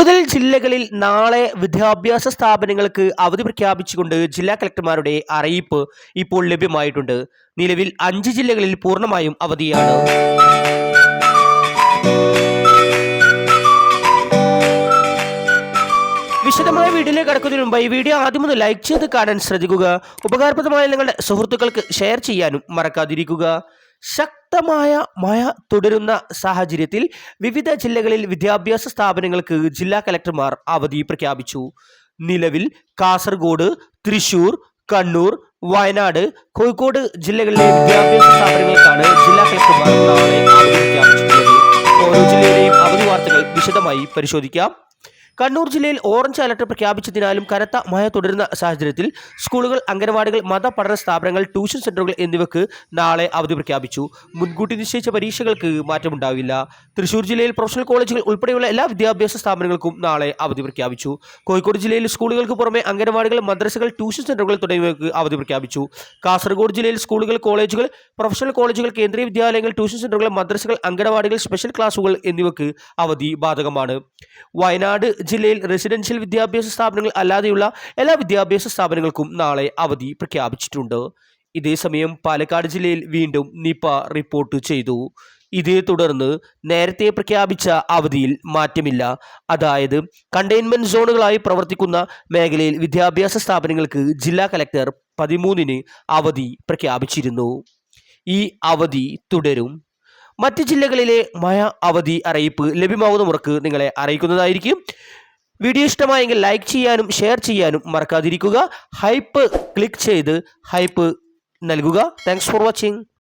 കൂടുതൽ ജില്ലകളിൽ നാളെ വിദ്യാഭ്യാസ സ്ഥാപനങ്ങൾക്ക് അവധി പ്രഖ്യാപിച്ചുകൊണ്ട് ജില്ലാ കളക്ടർമാരുടെ അറിയിപ്പ് ഇപ്പോൾ ലഭ്യമായിട്ടുണ്ട്. നിലവിൽ അഞ്ച് ജില്ലകളിൽ പൂർണമായും അവധിയാണ്. വിശദമായ വീഡിയോയിലേക്ക് കടക്കുന്നതിന് മുമ്പ് ഈ വീഡിയോ ആദ്യം ഒന്ന് ലൈക്ക് ചെയ്ത് കാണാൻ ശ്രദ്ധിക്കുക. ഉപകാരപ്രദമായ നിങ്ങളുടെ സുഹൃത്തുക്കൾക്ക് ഷെയർ ചെയ്യാനും മറക്കാതിരിക്കുക. ശക്തമായ മഴ തുടരുന്ന സാഹചര്യത്തിൽ വിവിധ ജില്ലകളിൽ വിദ്യാഭ്യാസ സ്ഥാപനങ്ങൾക്ക് ജില്ലാ കലക്ടർമാർ അവധി പ്രഖ്യാപിച്ചു. നിലവിൽ കാസർഗോഡ് തൃശൂർ കണ്ണൂർ വയനാട് കോഴിക്കോട് ജില്ലകളിലെ വിദ്യാഭ്യാസ സ്ഥാപനങ്ങൾക്കാണ് ജില്ലാ കലക്ടർമാർ അവധി പ്രഖ്യാപിച്ചിട്ടുള്ളത്. ഓരോ ജില്ലയിലെയും അവധി വാർത്തകൾ വിശദമായി പരിശോധിക്കാം. കണ്ണൂർ ജില്ലയിൽ ഓറഞ്ച് അലർട്ട് പ്രഖ്യാപിച്ചതിനാലും കനത്ത മഴ തുടരുന്ന സാഹചര്യത്തിൽ സ്കൂളുകൾ അംഗനവാടികൾ മതപഠന സ്ഥാപനങ്ങൾ ട്യൂഷൻ സെന്ററുകൾ എന്നിവയ്ക്ക് നാളെ അവധി പ്രഖ്യാപിച്ചു. മുൻകൂട്ടി നിശ്ചയിച്ച പരീക്ഷകൾക്ക് മാറ്റമുണ്ടാവില്ല. തൃശൂർ ജില്ലയിൽ പ്രൊഫഷണൽ കോളേജുകൾ ഉൾപ്പെടെയുള്ള എല്ലാ വിദ്യാഭ്യാസ സ്ഥാപനങ്ങൾക്കും നാളെ അവധി പ്രഖ്യാപിച്ചു. കോഴിക്കോട് ജില്ലയിൽ സ്കൂളുകൾക്ക് പുറമെ അംഗനവാടികൾ മദ്രസകൾ ട്യൂഷൻ സെന്ററുകൾ തുടങ്ങിയവയ്ക്ക് അവധി പ്രഖ്യാപിച്ചു. കാസർഗോഡ് ജില്ലയിൽ സ്കൂളുകൾ കോളേജുകൾ പ്രൊഫഷണൽ കോളേജുകൾ കേന്ദ്രീയ വിദ്യാലയങ്ങൾ ട്യൂഷൻ സെന്ററുകൾ മദ്രസകൾ അംഗനവാടികൾ സ്പെഷ്യൽ ക്ലാസുകൾ എന്നിവയ്ക്ക് അവധി ബാധകമാണ്. വയനാട് ജില്ലയിൽ റെസിഡൻഷ്യൽ വിദ്യാഭ്യാസ സ്ഥാപനങ്ങൾ അല്ലാതെയുള്ള എല്ലാ വിദ്യാഭ്യാസ സ്ഥാപനങ്ങൾക്കും നാളെ അവധി പ്രഖ്യാപിച്ചിട്ടുണ്ട്. ഇതേസമയം പാലക്കാട് ജില്ലയിൽ വീണ്ടും നിപ റിപ്പോർട്ട് ചെയ്തു. ഇതേ തുടർന്ന് നേരത്തെ പ്രഖ്യാപിച്ച അവധിയിൽ മാറ്റമില്ല. അതായത് കണ്ടെയ്ൻമെന്റ് സോണുകളായി പ്രവർത്തിക്കുന്ന മേഖലയിൽ വിദ്യാഭ്യാസ സ്ഥാപനങ്ങൾക്ക് ജില്ലാ കലക്ടർ പതിമൂന്നിന് അവധി പ്രഖ്യാപിച്ചിരുന്നു. ഈ അവധി തുടരും. മറ്റ് ജില്ലകളിലെ മഴ അവധി അറിയിപ്പ് ലഭ്യമാകുന്ന മുറക്ക് നിങ്ങളെ അറിയിക്കുന്നതായിരിക്കും. വീഡിയോ ഇഷ്ടമായെങ്കിൽ ലൈക്ക് ചെയ്യാനും ഷെയർ ചെയ്യാനും മറക്കാതിരിക്കുക. ഹൈപ്പ് ക്ലിക്ക് ചെയ്ത് ഹൈപ്പ് നൽകുക. Thanks for watching